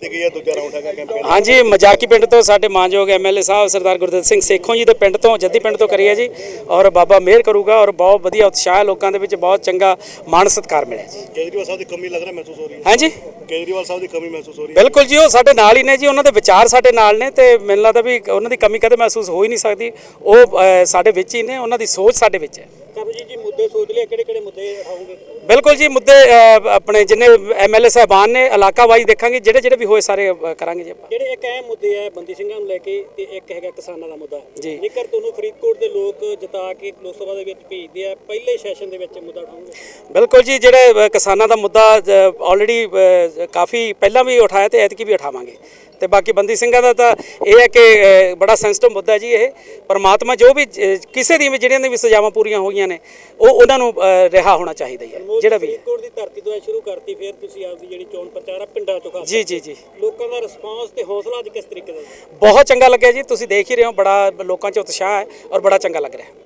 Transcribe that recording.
ਤੇ ਗਈ ਹੈ ਦੂਜਾ ਰਾਉਂਡ ਹੈਗਾ ਕੈਂਪੇਨ ਹਾਂਜੀ ਮਜ਼ਾਕੀ ਪਿੰਡ ਤੋਂ ਸਾਡੇ ਮਾਨਯੋਗ ਐਮਐਲਏ ਸਾਹਿਬ ਸਰਦਾਰ ਗੁਰਦੇਵ ਸਿੰਘ ਸੇਖੋਂ ਜੀ ਦੇ ਪਿੰਡ ਤੋਂ ਜੱਦੀ ਪਿੰਡ ਤੋਂ ਕਰੀ ਹੈ ਜੀ ਔਰ ਬਾਬਾ ਮਿਹਰ ਕਰੂਗਾ ਔਰ ਬਹੁਤ ਵਧੀਆ ਉਤਸ਼ਾਹ ਹੈ ਲੋਕਾਂ ਦੇ ਵਿੱਚ ਬਹੁਤ ਚੰਗਾ ਮਾਣ ਸਤਿਕਾਰ ਮਿਲਿਆ ਜੀ। ਕੇਜਰੀਵਾਲ ਸਾਹਿਬ ਦੀ ਕਮੀ ਲੱਗ ਰਿਹਾ ਮਹਿਸੂਸ ਹੋ ਰਹੀ ਹੈ। ਹਾਂਜੀ? ਕੇਜਰੀਵਾਲ ਸਾਹਿਬ ਦੀ ਕਮੀ ਮਹਿਸੂਸ ਹੋ ਰਹੀ ਹੈ। ਬਿਲਕੁਲ ਜੀ ਉਹ ਸਾਡੇ ਨਾਲ ਹੀ ਨੇ ਜੀ ਉਹਨਾਂ ਦੇ ਵਿਚਾਰ ਸਾਡੇ ਨਾਲ ਨੇ ਤੇ ਮੈਨੂੰ ਲੱਗਦਾ ਵੀ ਉਹਨਾਂ ਦੀ ਕਮੀ ਕਦੇ ਮਹਿਸੂਸ ਹੋ ਹੀ ਨਹੀਂ ਸਕਦੀ। ਉਹ ਸਾਡੇ ਵਿੱਚ ਹੀ ਨੇ ਉਹਨਾਂ ਦੀ ਸੋਚ ਸਾਡੇ ਵਿੱਚ ਹੈ। ਜੀ ਜੀ ਮੁੱਦੇ ਸੋਚ ਲਿਆ ਕਿਹੜੇ ਕਿਹੜੇ ਮੁੱਦੇ ਉਠਾਓਗੇ ਬਿਲਕੁਲ ਜੀ ਮੁੱਦੇ ਆਪਣੇ ਜਿੰਨੇ ਐਮਐਲਏ ਸਾਹਿਬਾਨ ਨੇ ਇਲਾਕਾ ਵਾਈਜ਼ ਦੇਖਾਂਗੇ ਜਿਹੜੇ ਜਿਹੜੇ ਵੀ ਹੋਏ ਸਾਰੇ ਕਰਾਂਗੇ ਜੀ ਆਪਾਂ। ਜਿਹੜੇ ਇੱਕ ਅਹਿਮ ਮੁੱਦੇ ਆ ਬੰਦੀ ਸਿੰਘਾਂ ਨੂੰ ਲੈ ਕੇ ਤੇ ਇੱਕ ਹੈਗਾ ਕਿਸਾਨਾਂ ਦਾ ਮੁੱਦਾ। ਜੀ। ਜੇਕਰ ਤੁਹਾਨੂੰ ਫਰੀਦਕੋਟ ਦੇ ਲੋਕ ਜਿਤਾ ਕੇ ਲੋਕ ਸਭਾ ਦੇ ਵਿੱਚ ਭੇਜਦੇ ਆ ਪਹਿਲੇ ਸੈਸ਼ਨ ਦੇ ਵਿੱਚ ਮੁੱਦਾ ਉਠਾਓਗੇ? ਬਿਲਕੁਲ ਜੀ ਜਿਹੜੇ ਕਿਸਾਨਾਂ ਦਾ ਮੁੱਦਾ ਆਲਰੇਡੀ ਕਾਫੀ ਪਹਿਲਾਂ ਵੀ ਉਠਾਇਆ ਤੇ ਐਤਕੀ ਵੀ ਉਠਾਵਾਂਗੇ। ਤੇ ਬਾਕੀ ਬੰਦੀ ਸਿੰਘਾਂ ਦਾ ਤਾਂ ਇਹ ਹੈ ਕਿ ਬੜਾ ਸੈਂਸਿਟਿਵ ਮੁੱਦਾ ਜੀ ਇਹ। ਪਰਮਾਤਮਾ ਜੋ ਵੀ ਕਿਸੇ ਦੀ ਵੀ ਜਿਹੜੀਆਂ ਦੀ ਵੀ ਸਜ਼ਾਵਾਂ ਪੂਰੀਆਂ ਹੋ ਗਈਆਂ ਨੇ ਉਹ ਉਹਨਾਂ ਨੂੰ ਰਿਹਾ ਹੋਣਾ ਚਾਹੀਦਾ ਹੀ ਜਿਹੜਾ ਵੀ ਫਰੀਦਕੋਟ ਦੀ ਧਰਤੀ ਤੋਂ ਸ਼ੁਰੂ ਕਰਤੀ ਫਿਰ ਤੁਸੀਂ ਆਪਦੀ ਜਿਹੜੀ ਚੋਣ ਪ੍ਰਚਾਰ ਆ ਪਿੰਡਾਂ ਚੋਂ ਜੀ ਜੀ ਜੀ। ਲੋਕਾਂ ਦਾ ਰਿਸਪਾਂਸ ਤੇ ਹੌਸਲਾ ਅੱਜ ਕਿਸ ਤਰੀਕੇ ਦਾ ਬਹੁਤ ਚੰਗਾ ਲੱਗਿਆ ਜੀ ਤੁਸੀਂ ਦੇਖ ਹੀ ਰਹੇ ਹੋ ਬੜਾ ਲੋਕਾਂ 'ਚ ਉਤਸ਼ਾਹ ਹੈ ਔਰ ਬੜਾ ਚੰਗਾ ਲੱਗ ਰਿਹਾ